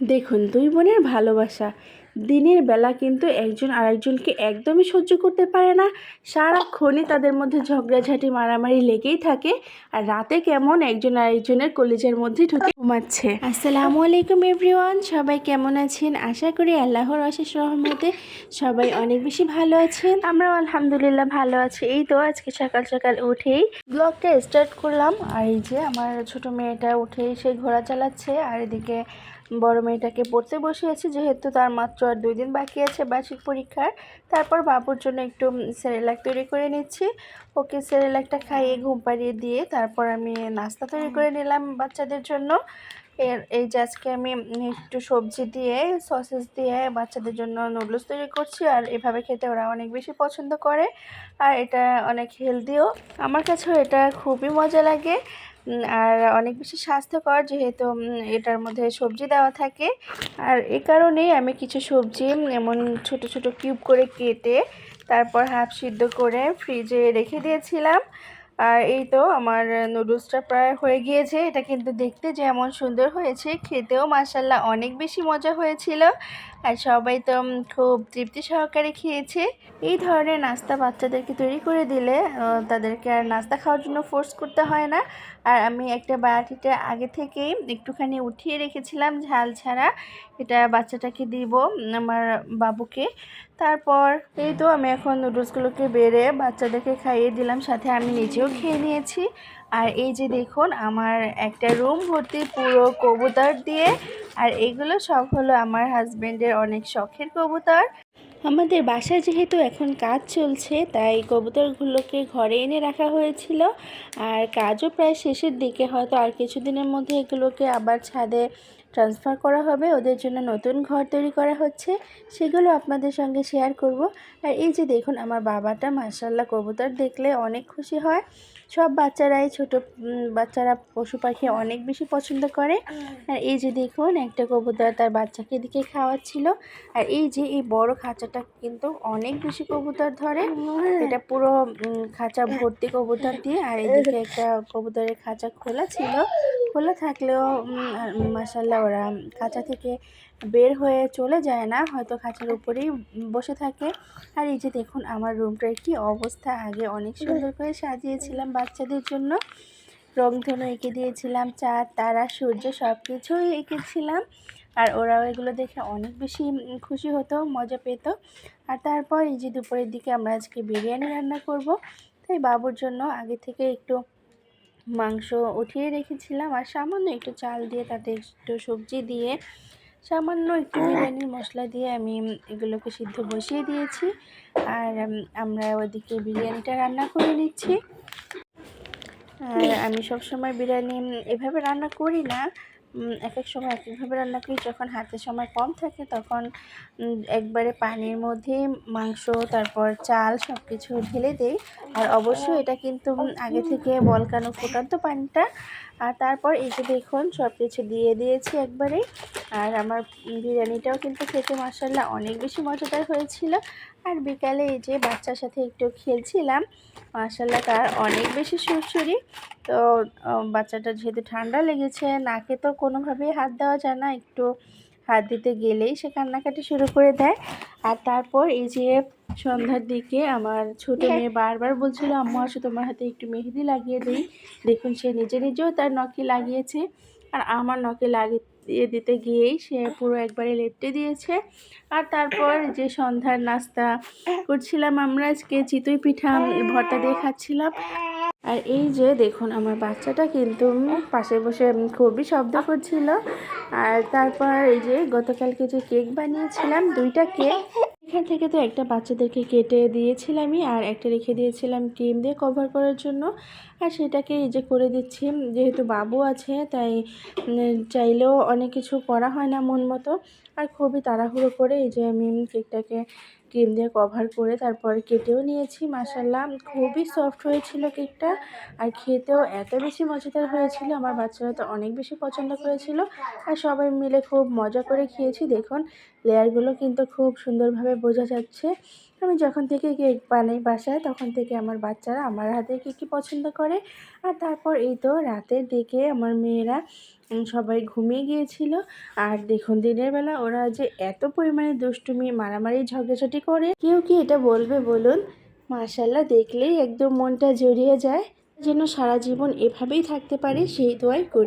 দেখুন দুই বোনের ভালোবাসা। দিনের বেলা কিন্তু একজন আরেকজনকে একদমই সহ্য করতে পারে না। সারাক্ষণই তাদের মধ্যে ঝগড়াঝাটি মারামারি লেগেই থাকে আর রাতে কেমন একজন আরেকজনের কলেজের মধ্যে ঢুকে ঘুমাচ্ছে। আসসালামু আলাইকুম এভরিওয়ান সবাই কেমন আছেন? আশা করি আল্লাহর অশেষ রহমতে সবাই অনেক বেশি ভালো আছেন। আমরাও আলহামদুলিল্লাহ ভালো আছি। এই তো আজকে সকাল সকাল উঠেই ব্লগটা স্টার্ট করলাম। আর এই যে আমার ছোট মেয়েটা উঠেই সে ঘোড়া চালাচ্ছে আর এদিকে বড় মেয়েটাকে পড়তে বসিয়েছি যেহেতু তার মাত্র আর দুই দিন বাকি আছে বার্ষিক পরীক্ষার। তারপর বাবুর জন্য একটু সেরেলাক তৈরি করে নিচ্ছি। ওকে সেরেলাকটা খাইয়ে ঘুম পাড়িয়ে দিয়ে তারপর আমি নাস্তা তৈরি করে নিলাম বাচ্চাদের জন্য। এর, এই যে আজকে আমি একটু সবজি দিয়ে, সসেস দিয়ে বাচ্চাদের জন্য নুডলস তৈরি করছি আর এভাবে খেতে ওরা অনেক বেশি পছন্দ করে। আর এটা অনেক হেলদিও আমার কাছেও এটা খুবই মজা লাগে। আর অনেক বেশি স্বাস্থ্যকর যেহেতু এটার মধ্যে সবজি দেওয়া থাকে। আর এই কারণেই আমি কিছু সবজি, এমন ছোট ছোট কিউব করে কেটে, তারপর হাফ সিদ্ধ করে ফ্রিজে রেখে দিয়েছিলাম। আর এই তো আমার নুডলসটা প্রায় হয়ে গিয়েছে। এটা কিন্তু দেখতে যেমন সুন্দর হয়েছে, খেতেও মাসাল্লাহ অনেক বেশি মজা হয়েছিল। আর সবাই তো খুব তৃপ্তি সহকারে খেয়েছে। এই ধরনের নাস্তা বাচ্চাদেরকে তৈরি করে দিলে তাদেরকে আর নাস্তা খাওয়ার জন্য ফোর্স করতে হয় না। আর আমি একটা বাটিতে আগে থেকেই একটুখানি উঠিয়ে রেখেছিলাম ঝাল ছাড়া। এটা বাচ্চাটাকে দিব আমার বাবুকে। তারপর এই তো আমি এখন নুডলসগুলোকে বেড়ে বাচ্চাদেরকে খাইয়ে দিলাম, সাথে আমি নিজেও খেয়ে নিয়েছি। আর এই যে দেখুন, আমার একটা রুম ভর্তি পুরো কবুতর দিয়ে, আর এগুলো সব হলো আমার হাজব্যান্ডের অনেক শখের কবুতর। আমাদের বাসায় যেহেতু এখন কাজ চলছে, তাই কবুতরগুলোকে ঘরে এনে রাখা হয়েছিল। আর কাজও প্রায় শেষের দিকে, হয়তো আর কিছুদিনের মধ্যে এগুলোকে আবার ছাদে ট্রান্সফার করা হবে, ওদের জন্য নতুন ঘর তৈরি করা হচ্ছে, সেগুলো আপনাদের সঙ্গে শেয়ার করব। আর এই যে দেখুন, আমার বাবাটা মার্শাল্লাহ কবুতর দেখলে অনেক খুশি হয়। সব বাচ্চারাই ছোট বাচ্চারা পশু পাখি অনেক বেশি পছন্দ করে। আর এই যে দেখুন, একটা কবুতর তার বাচ্চাকে দিকে খাওয়াচ্ছিল। আর এই যে এই বড় খাঁচাটা কিন্তু অনেক বেশি কবুতর ধরে। এটা পুরো খাঁচা ভর্তি কবুতর দিয়ে। আর এদিকে একটা কবুতরের খাঁচা খোলা ছিল। খোলা থাকলেও মাসাল্লাহ ওরা খাঁচা থেকে বের হয়ে চলে যায় না, হয়তো খাঁচার উপরেই বসে থাকে। আর এই যে দেখুন আমার রুমটার কি অবস্থা, আগে অনেক সুন্দর করে সাজিয়েছিলাম বাচ্চাদের জন্য। রংধনু এঁকে দিয়েছিলাম, চাঁদ, তারা, সূর্য সব কিছুই এঁকেছিলাম। আর ওরাও এগুলো দেখে অনেক বেশি খুশি হতো, মজা পেত। আর তারপর এই যে দুপুরের দিকে আমরা আজকে বিরিয়ানি রান্না করব। তাই বাবুর জন্য আগে থেকে একটু মাংস উঠিয়ে রেখেছিলাম আর সামান্য একটু চাল দিয়ে তাতে একটু সবজি দিয়ে সামান্য একটু বিরিয়ানির মশলা দিয়ে আমি এগুলোকে সিদ্ধ বসিয়ে দিয়েছি। আর আমরা ওদিকে বিরিয়ানিটা রান্না করে নিচ্ছি। আর আমি সবসময় বিরিয়ানি এভাবে রান্না করি না। এক এক সময় এক একভাবে রান্না করি। যখন হাতে সময় কম থাকে তখন একবারে পানির মধ্যে মাংস, তারপর চাল সব কিছু ঢেলে দেই। আর অবশ্যই এটা কিন্তু আগে থেকে বলকানো ফুটান্ত পানিটা। আর তারপর এই যে দেখুন সব কিছু দিয়ে দিয়েছি একবারে আর আমার বিরিয়ানিটাও কিন্তু খেতে মাসাল্লাহ অনেক বেশি মজাদার হয়েছিল। আর বিকালে এই যে বাচ্চার সাথে একটু খেলছিলাম মাসাল্লাহ তার অনেক বেশি সুরসুরি তো বাচ্চাটা যেহেতু ঠান্ডা লেগেছে, নাকে তো কোনোভাবেই হাত দেওয়া যায় না, একটু হাত দিতে গেলেই সে কান্নাকাটি শুরু করে দেয়। আর তারপর এই যে সন্ধ্যার দিকে আমার ছোট মেয়ে বারবার বলছিল, আম্মু, আসো তোমার হাতে একটু মেহেদি লাগিয়ে দিই। দেখুন, সে নিজে নিজেও তার নখে লাগিয়েছে। আর আমার নখে লাগিয়ে দিতে গিয়েই সে পুরো একবারে লেপটে দিয়েছে। আর তারপর যে সন্ধ্যার নাস্তা করছিলাম আমরা, আজকে চিতই পিঠা ভর্তা দিয়ে খাচ্ছিলাম। আর এই যে দেখুন, আমার বাচ্চাটা কিন্তু পাশে বসে খুবই শব্দ করছিল। আর তারপর এই যে গতকালকে যে কেক বানিয়েছিলাম, দুইটা কেক এখান থেকে তো একটা বাচ্চাদেরকে কেটে দিয়েছিলামই আর একটা রেখে দিয়েছিলাম ক্রিম দিয়ে কভার করার জন্য। আর সেটাকে এই যে করে দিচ্ছি, যেহেতু বাবু আছে, তাই চাইলেও অনেক কিছু করা হয় না মন মতো। আর খুবই তাড়াহুড়ো করে এই যে আমি কেকটাকে ক্রিম দিয়ে কভার করে তারপর কেটেও নিয়েছি মাসাল্লাহ খুবই সফট হয়েছিল কেকটা আর খেতেও এত বেশি মজাদার হয়েছিল। আমার বাচ্চারা তো অনেক বেশি পছন্দ করেছিল। আর সবাই মিলে খুব মজা করে খেয়েছি। দেখুন, লেয়ারগুলো কিন্তু খুব সুন্দরভাবে বোঝা যাচ্ছে, আমি যখন থেকে কেক বানাই বাসায়, তখন থেকে আমার বাচ্চারা আমার হাতে কেকই পছন্দ করে। আর তারপর এই তো রাতের দিকে আমার মেয়েরা সবাই ঘুমিয়ে গিয়েছিল। আর দেখুন, দিনের বেলা ওরা যে এত পরিমাণে দুষ্টুমি, মারামারি, ঝগড়াঝাটি করে, কেউ কি এটা বলবে বলুন? মাশাল্লাহ দেখলেই একদম মনটা জড়িয়ে যায়। যেন সারা জীবন এভাবেই থাকতে পারে, সেই দোয়াই করি।